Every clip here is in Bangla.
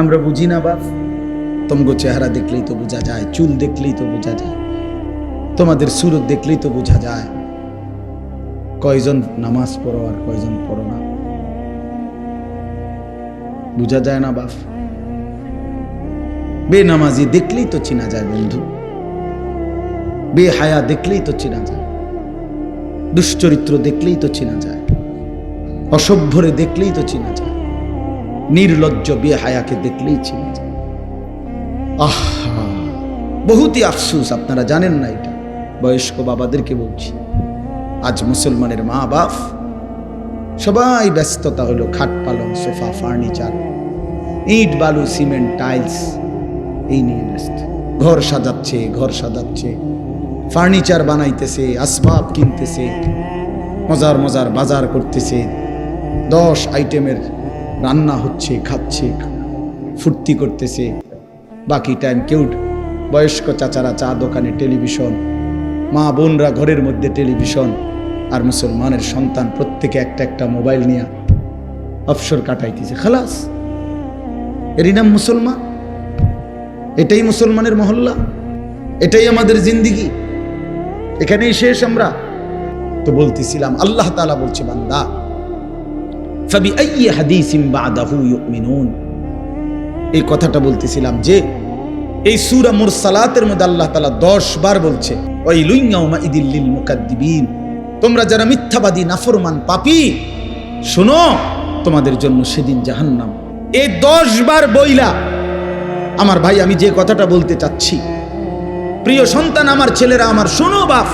আমরা বুঝি না বাপ। তোমাগো চেহারা দেখলেই তো বোঝা যায়, চুল দেখলেই তো বোঝা যায়, তোমাদের সুরত দেখলেই তো বোঝা যায়। কয়জন নামাজ পড়ো আর কয়জন পড়ো না? বোঝা যায় না বাপ। বেনামাজি দেখলেই তো চেনা যায় বন্ধু। বেহায়া দেখলেই তো চেনা যায়। দুশ্চরিত্র দেখলেই তো চেনা যায়। অসভ্যরে দেখলেই তো চেনা যায়। নির্লজ্জ বেহায়াকে দেখলেই চেনা যায়। আহা, বহুতই আফসুস, আপনারা জানেন না এটা। বয়স্ক বাবাদেরকে বলছি, আজ মুসলমানের মা বাপ, সবাই ব্যস্ততা হলো, খাট পালং, সোফা, ফার্নিচার, ইট, বালু, সিমেন্ট, টাইলস, এই নিয়ে ব্যস্ত। ঘর সাজাচ্ছে ঘর সাজাচ্ছে, ফার্নিচার বানাইতেছে, আসবাব কিনতেছে, মজার মজার বাজার করতেছে, দশ আইটেমের রান্না হচ্ছে, খাচ্ছে, ফুর্তি করতেছে। বাকি টাইম কেউ বয়স্ক চাচারা চা দোকানে টেলিভিশন মা বোনরা ঘরের মধ্যে টেলিভিশন আর মুসলমানের সন্তান প্রত্যেকে একটা একটা মোবাইল নিয়ে অবসর কাটাইতেছে। খালাস, এরই নাম মুসলমান? এটাই মুসলমানের মহল্লা? এটাই আমাদের জিন্দিগি? এখানেই শেষ আমরা? তো বলতেছিলাম, আল্লাহ তাআলা বলছে, বান্দা এই কথাটা বলতেছিলাম যে, এই সূরা মুরসালাতের মধ্যে আল্লাহ তাআলা 10 বার বলছে, ওয়াইলুন ইয়াউমা ইদিল্লিল মুকাদ্দিবিন। তোমরা যারা মিথ্যাবাদী, নাফরমান, পাপী, শোনো, তোমাদের জন্য সেদিন জাহান্নাম। এই 10 বার বইলা, আমার ভাই, আমি যে কথাটা বলতে চাচ্ছি, প্রিয় সন্তান, আমার ছেলেরা, আমার শোনো বাফ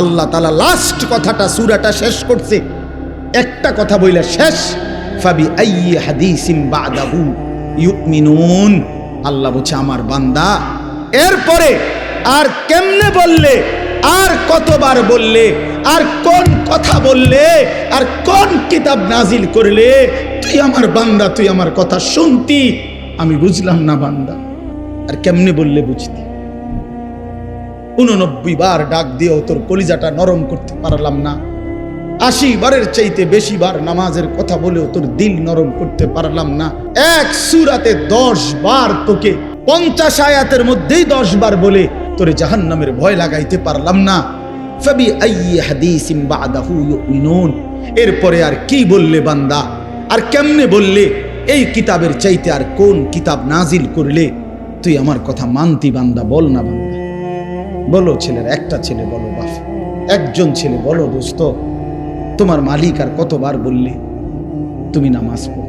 আল্লাহ তালা লাস্ট কথাটা, সুরাটা শেষ করছে। একটা কথা বইলে শেষ, ফাবি আইয়ি হাদিসিম বাদাহু ইউমিনুন। আল্লাহ বলছে, আমার বান্দা, এরপরে আর কেমনে বললে, আর কতবার বললে, আর কোন কথা বললে, আর কোন কিতাব নাজিল করলে, তুই আমার বান্দা, তুই আমার কথা শুনতি? আমি বুঝলাম না বান্দা, আর কেমনে বললে বুঝতি? উননব্বই বার ডাক দিয়েও তোর কলিজাটা নরম করতে পারলাম না। আশি বারের চাইতে বেশি বার নামাজের কথা বলেও তোর দিল নরম করতে পারলাম না। এক সুরাতে দশ বার তোকে পঞ্চাশ আয়াতের মধ্যেই দশ বার বলে তোরে জাহান্নামের ভয় লাগাইতে পারলাম না। ফাবি এরপরে আর কি বললে বান্দা? আর কেমনে বললে? এই কিতাবের চাইতে আর কোন কিতাব নাজিল করলে? তুই আমার কথা মানতি বান্দা, বল না বান্দা। বলো ছেলের, একটা ছেলে বলো বাপ। একজন ছেলে বলো দোস্ত। তোমার মালিক আর কতবার বললে তুমি নামাজ পড়ো।